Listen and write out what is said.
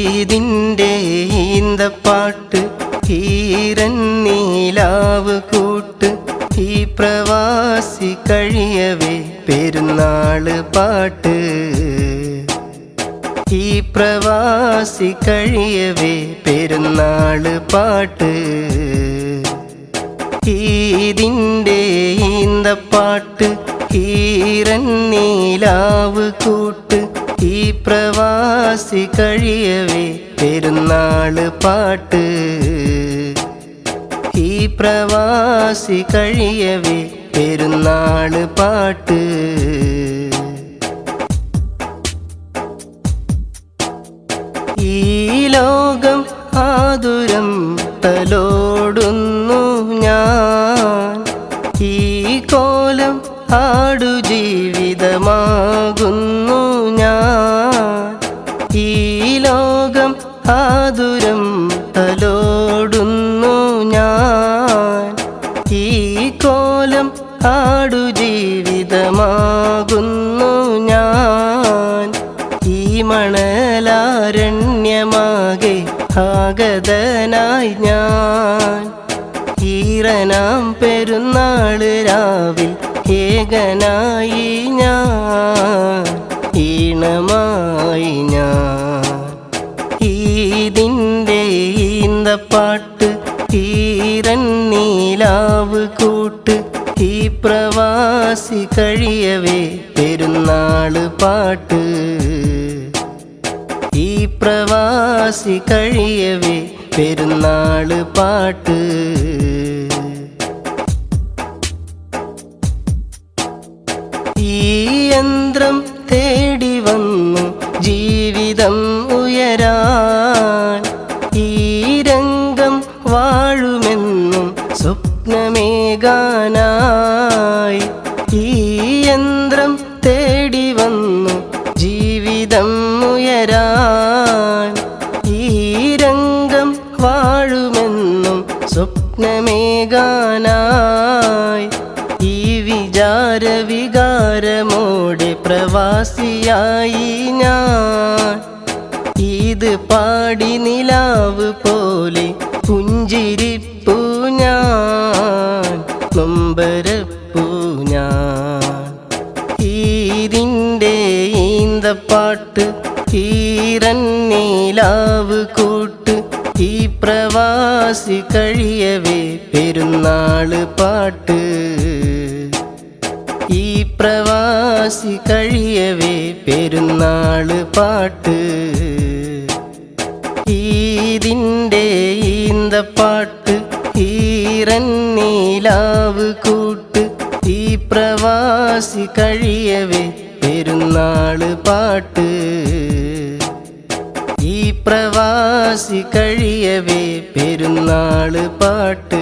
ഈതിന്റെ ഈന്തപ്പാട്ട് ഈരൻ നീലാവ് കൂട്ട് ഈ പ്രവാസി കഴിയവേ പെരുന്നാൾ പാട്ട്. ഈ പ്രവാസി കഴിയവേ പെരുന്നാൾ പാട്ട്. ഈതിന്റെ ഈന്തപ്പാട്ട് ഈരൻ നീലാവ് കൂട്ട് ഈ പ്രവാസി കഴിയവേ പെരുന്നാൾ പാട്ട്. ഈ പ്രവാസി കഴിയവേ പെരുന്നാൾ പാട്ട്. ഈ ലോകം ആതുരം തലോടുന്നു ഞാൻ. ഈ കോലം ആടു ജീവിതമാകുന്നു ഞാൻ. ആതുരം തലോടുന്നു ഞാൻ. ഈ കോലം ആടു ജീവിതമാകുന്നു ഞാൻ. ഈ മണലാരണ്യമാകെ ആഗതനായി ഞാൻ. ഈറനാം പെരുന്നാൾ രാവിൽ ഏകനായി ഞാൻ. ഈണമായി ഞാൻ ഈതിന്റെ ഈന്തപ്പാട്ട് ഈരൻ നീലാവ് കൂട്ട് ഈ പ്രവാസി കഴിയവേ പെരുന്നാൾ പാട്ട് ഈ പ്രവാസി കഴിയവേ പെരുന്നാൾ പാട്ട് ഈ യന്ത്രം തേടി വന്നു. ജീവിതം ഉയരാൻ ഈ രംഗം വാഴുമെന്നും സ്വപ്നമേകാനായി. ഈ വിചാര വികാരമോടെ പ്രവാസിയായി ഞാൻ. ഇത് പാടി നിലാവ് പോലെ പുഞ്ചിരിപ്പു ഈതിന്റെ ഈന്തപ്പാട്ട് ഈരൻ നീലാവ് കൂട്ട് ഈ പ്രവാസി കഴിയവേ പെരുന്നാൾ പാട്ട്. ഈ പ്രവാസി കഴിയവേ പെരുന്നാൾ പാട്ട്. ഈതിന്റെ ഈന്തപ്പാട്ട് ഈരൻ നീലാവ് ഈ പ്രവാസി കഴിയവേ പെരുന്നാൾ പാട്ട് ഈ പ്രവാസി കഴിയവേ പെരുന്നാൾ പാട്ട്